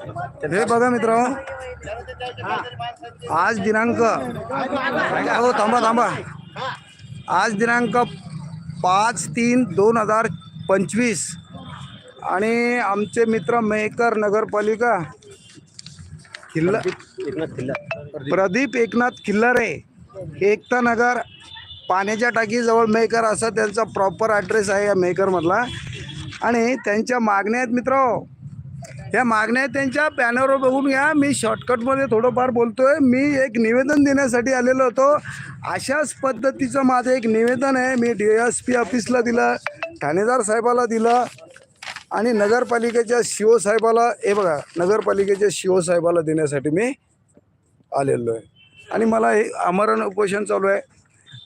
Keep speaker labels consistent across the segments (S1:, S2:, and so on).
S1: हे बघा मित्र आज दिनांक हो थांबा थांबा. आज दिनांक पाच तीन दोन हजार पंचवीस. आणि आमचे मित्र मेकर नगरपालिका किल्ला प्रदीप एकनाथ खिल्लारे एकता नगर पाण्याच्या टाकीजवळ मेकर असा त्यांचा प्रॉपर ॲड्रेस आहे या मेकरमधला आणि त्यांच्या मागण्या आहेत मित्र. या मागण्या त्यांच्या. बॅनरवर बघून घ्या. मी शॉर्टकटमध्ये थोडंफार बोलतोय. मी एक निवेदन देण्यासाठी आलेलो होतो. अशाच पद्धतीचं माझं एक निवेदन आहे. मी डी एस पी ऑफिसला दिलं ठाणेदार साहेबाला दिलं आणि नगरपालिकेच्या शिओ साहेबाला हे बघा नगरपालिकेच्या शिओ साहेबाला देण्यासाठी मी आलेलो आहे. आणि मला हे आमरण उपोषण चालू आहे.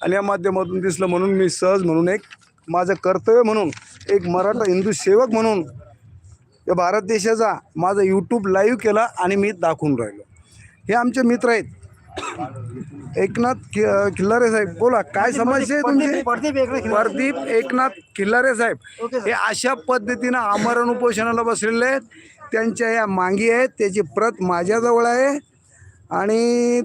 S1: आणि या माध्यमातून दिसलं म्हणून मी सहज म्हणून एक माझं कर्तव्य म्हणून एक मराठा हिंदू सेवक म्हणून या भारत देशाचा माझा यूट्यूब लाईव्ह केला आणि मी दाखवून राहिलो. हे आमचे मित्र आहेत. एकनाथ खि खिल्लारे साहेब बोला काय समस्या आहे तुमची? प्रदीप एकनाथ खिल्लारे साहेब. हे अशा पद्धतीनं आमरण उपोषणाला बसलेले आहेत. त्यांच्या या मांगी आहेत. त्याची प्रत माझ्याजवळ आहे. आणि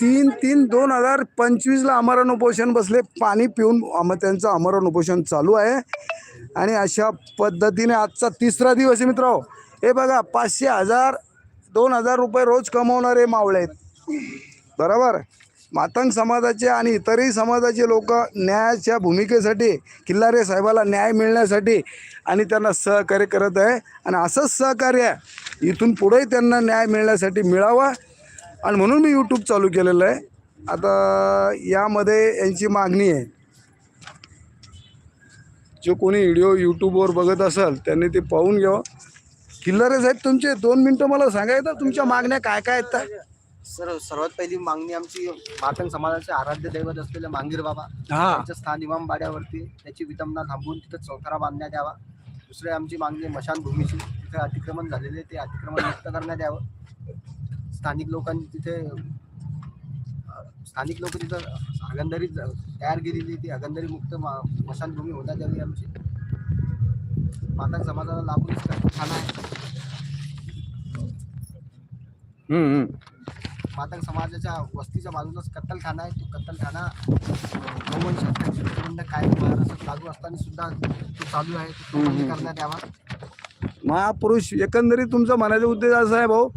S1: तीन तीन दोन हजार पंचवीसला अमरण उपोषण बसले. पाणी पिऊन त्यांचं अमरण उपोषण चालू आहे. आणि अशा पद्धतीने आजचा तिसरा दिवस आहे मित्र हे बघा पाचशे हजार दोन हजार रुपये रोज कमवणारे मावळे आहेत. बरोबर? मातंग समाजाचे आणि इतरही समाजाचे लोक न्यायाच्या भूमिकेसाठी किल्लारे साहेबाला न्याय मिळण्यासाठी आणि त्यांना सहकार्य करत आहे. आणि असंच सहकार्य इथून पुढेही त्यांना न्याय मिळण्यासाठी मिळावा. आणि म्हणून मी यूट्यूब चालू केलेलं आहे. आता यामध्ये यांची मागणी आहे. जो कोणी व्हिडिओ यूट्यूबवर बघत असाल त्यांनी ते पाहून घ्यावं. किल्लारे साहेब तुमचे दोन मिनटं मला सांगायचं तुमच्या मागण्या काय काय आहेत?
S2: सर सर्वात पहिली मागणी आमची मातंग समाजाचे आराध्य दैवत असलेले मांगीर बाबा.
S1: हा.
S2: त्यांच्या स्थान इमामबाड्यावरती त्याची विटंबना थांबवून तिथं चौथरा बांधण्यात यावा. दुसरी आमची मागणी मशानभूमीची. तिथे अतिक्रमण झालेले ते अतिक्रमण मुक्त करण्यात यावं. स्थानिक लोकांनी तिथे स्थानिक लोक तिथं हगंदरी तयार केलेली ती हगंदरी मुक्त मा- स्मशानभूमी होण्यात यावी आमची. मातंग समाजाला लागून ठाणा आहे. मातंग समाजाच्या वस्तीच्या बाजूलाच कत्तलखाना आहे. तो कत्तलखाना प्रतिबंध कायम महाराष्ट्रात लागू असताना सुद्धा तो चालू आहे. करण्यात यावा.
S1: महापुरुष एकंदरीत तुमचा म्हणायचा उद्देश असा आहे भाऊ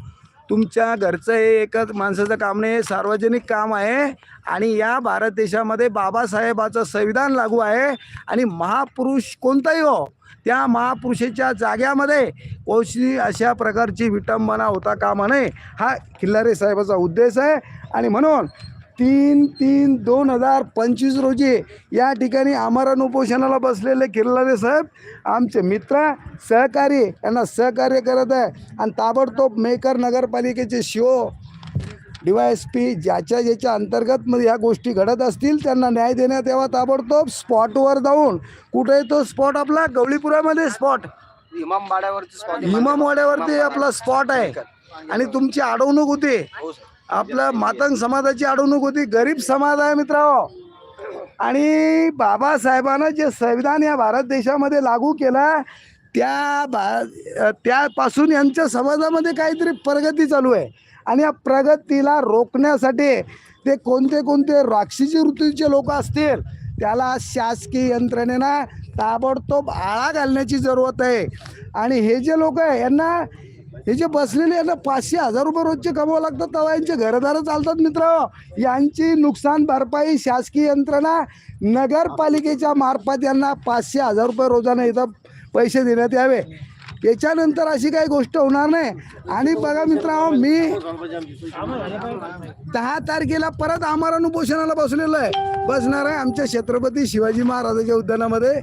S1: तुमच्या घरचं हे एकच माणसाचं काम नाही सार्वजनिक काम आहे. आणि या भारत देशामध्ये बाबासाहेबाचं संविधान लागू आहे. आणि महापुरुष कोणताही हो त्या महापुरुषाच्या जाग्यामध्ये कोणती अशा प्रकारची विटंबना होता कामा नये हा खिल्लारे साहेबाचा उद्देश आहे. आणि म्हणून तीन तीन दोन हजार पंचवीस रोजी या ठिकाणी आमरण उपोषणाला बसलेले किल्लारे साहेब आमचे मित्र सहकारी यांना सहकार्य करत आहे. आणि ताबडतोब मेकर नगरपालिकेचे शिओ डी वाय एस पी ज्याच्या ज्याच्या अंतर्गत मध्ये ह्या गोष्टी घडत असतील त्यांना न्याय देण्यात यावा ताबडतोब. स्पॉटवर जाऊन कुठे तो स्पॉट आपला गवळीपुरामध्ये स्पॉट.
S2: इमामबाड्यावरती spot-
S1: इमामवाड्यावरती आपला स्पॉट आहे. आणि तुमची अडवणूक होती. आपल्या मातंग समाजाची अडवणूक होती. गरीब समाज आहे मित्रांनो. आणि बाबासाहेबांनं जे संविधान या भारत देशामध्ये लागू केलं त्या भा त्यापासून यांच्या समाजामध्ये काहीतरी प्रगती चालू आहे. आणि या प्रगतीला रोखण्यासाठी ते कोणते कोणते राक्षसी ऋतूचे लोक असतील त्याला शासकीय यंत्रणेनं ताबडतोब आळा घालण्याची जरूरत आहे. आणि हे जे लोक आहे यांना हे जे बसलेले यांना पाचशे हजार रुपये रोजचे कमावं लागतात तेव्हा यांचे घरदारं चालतात मित्र. यांची नुकसान भरपाई शासकीय यंत्रणा नगरपालिकेच्या मार्फत यांना पाचशे हजार रुपये रोजानं इथं पैसे देण्यात यावे. याच्यानंतर अशी काही गोष्ट होणार नाही. आणि बघा मित्रांनो मी दहा तारखेला परत आम्हाला उपोषणाला बसलेलो आहे. बसणार आहे आमच्या छत्रपती शिवाजी महाराजाच्या उद्यानामध्ये.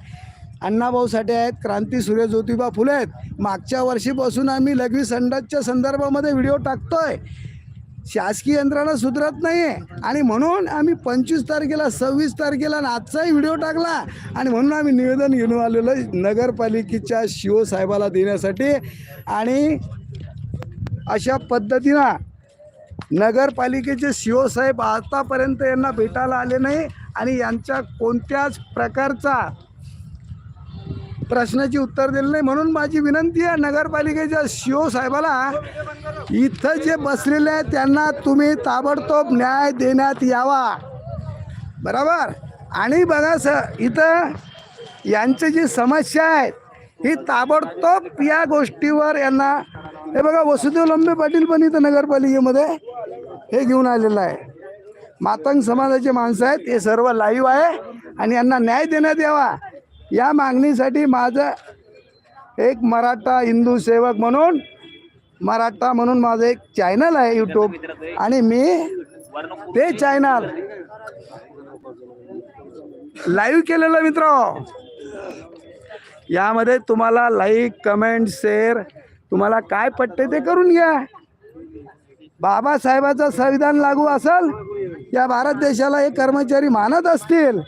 S1: अण्णाभाऊ साठे आहेत क्रांती सूर्य ज्योतिबा फुले आहेत. मागच्या वर्षीपासून आम्ही लघवी संडासच्या संदर्भामध्ये व्हिडिओ टाकतोय. शासकीय यंत्रणा सुधरत नाही आहे आणि म्हणून आम्ही पंचवीस तारखेला सव्वीस तारखेला आणि आजचाही व्हिडिओ टाकला. आणि म्हणून आम्ही निवेदन घेऊन आलेलो आहे नगरपालिकेच्या शिवसाहेबाला देण्यासाठी. आणि अशा पद्धतीनं नगरपालिकेचे शिवसाहेब आतापर्यंत यांना भेटायला आले नाही. आणि यांच्या कोणत्याच प्रकारचा प्रश्नाची उत्तर दिलं नाही. म्हणून माझी विनंती आहे नगरपालिकेच्या शिओ साहेबाला इथं जे बसलेले आहेत त्यांना तुम्ही ताबडतोब न्याय देण्यात यावा. बरोबर? आणि बघा सर इथं यांची जी समस्या आहेत ही ताबडतोब या गोष्टीवर यांना हे बघा वसुदेव लंबे पाटील पण इथं नगरपालिकेमध्ये हे घेऊन आलेलं आहे. मातंग समाजाचे माणसं आहेत हे सर्व लाईव्ह आहे आणि यांना न्याय देण्यात यावा. या मागणीसाठी माझं एक मराठा हिंदू सेवक म्हणून मराठा म्हणून माझं एक चॅनल आहे यूट्यूब आणि मी ते चॅनल लाईव्ह केलेलं मित्र. यामध्ये तुम्हाला लाईक कमेंट शेअर तुम्हाला काय पटते ते करून घ्या. बाबासाहेबाचं संविधान लागू असेल या भारत देशाला हे कर्मचारी मानत असतील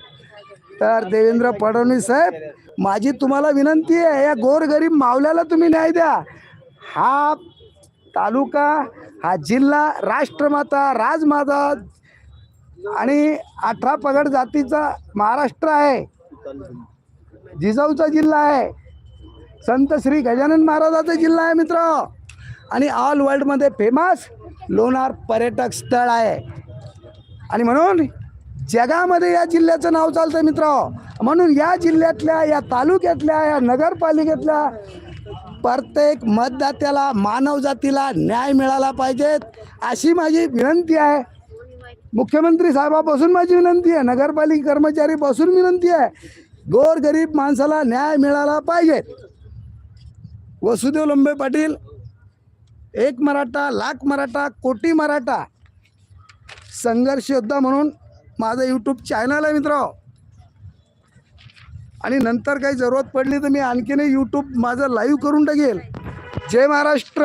S1: तर देवेंद्र फडणवीस साहेब माझी तुम्हाला विनंती आहे या गोरगरीब मावल्याला तुम्ही न्याय द्या. हा तालुका हा जिल्हा राष्ट्रमाता राजमाता आणि अठरा पगड जातीचा महाराष्ट्र आहे. जिजाऊचा जिल्हा आहे. संत श्री गजानन महाराजाचा जिल्हा आहे मित्र. आणि ऑल वर्ल्डमध्ये फेमस लोणार पर्यटक स्थळ आहे. आणि म्हणून जगामध्ये या जिल्ह्याचं नाव चालतं मित्र. म्हणून या जिल्ह्यातल्या या तालुक्यातल्या या नगरपालिकेतल्या प्रत्येक मतदात्याला मानवजातीला न्याय मिळाला पाहिजेत अशी माझी विनंती आहे. मुख्यमंत्री साहेबापासून माझी विनंती आहे. नगरपालिका कर्मचारीपासून विनंती आहे. गोरगरीब माणसाला न्याय मिळाला पाहिजे. वसुदेव लंबे पाटील एक मराठा लाख मराठा कोटी मराठा संघर्ष योद्धा म्हणून माझं यूट्यूब चॅनल आहे मित्र आणि नंतर काही जरूरत पडली तर मी आणखीनही यूट्यूब माझं लाईव्ह करून टाकेल. जय महाराष्ट्र.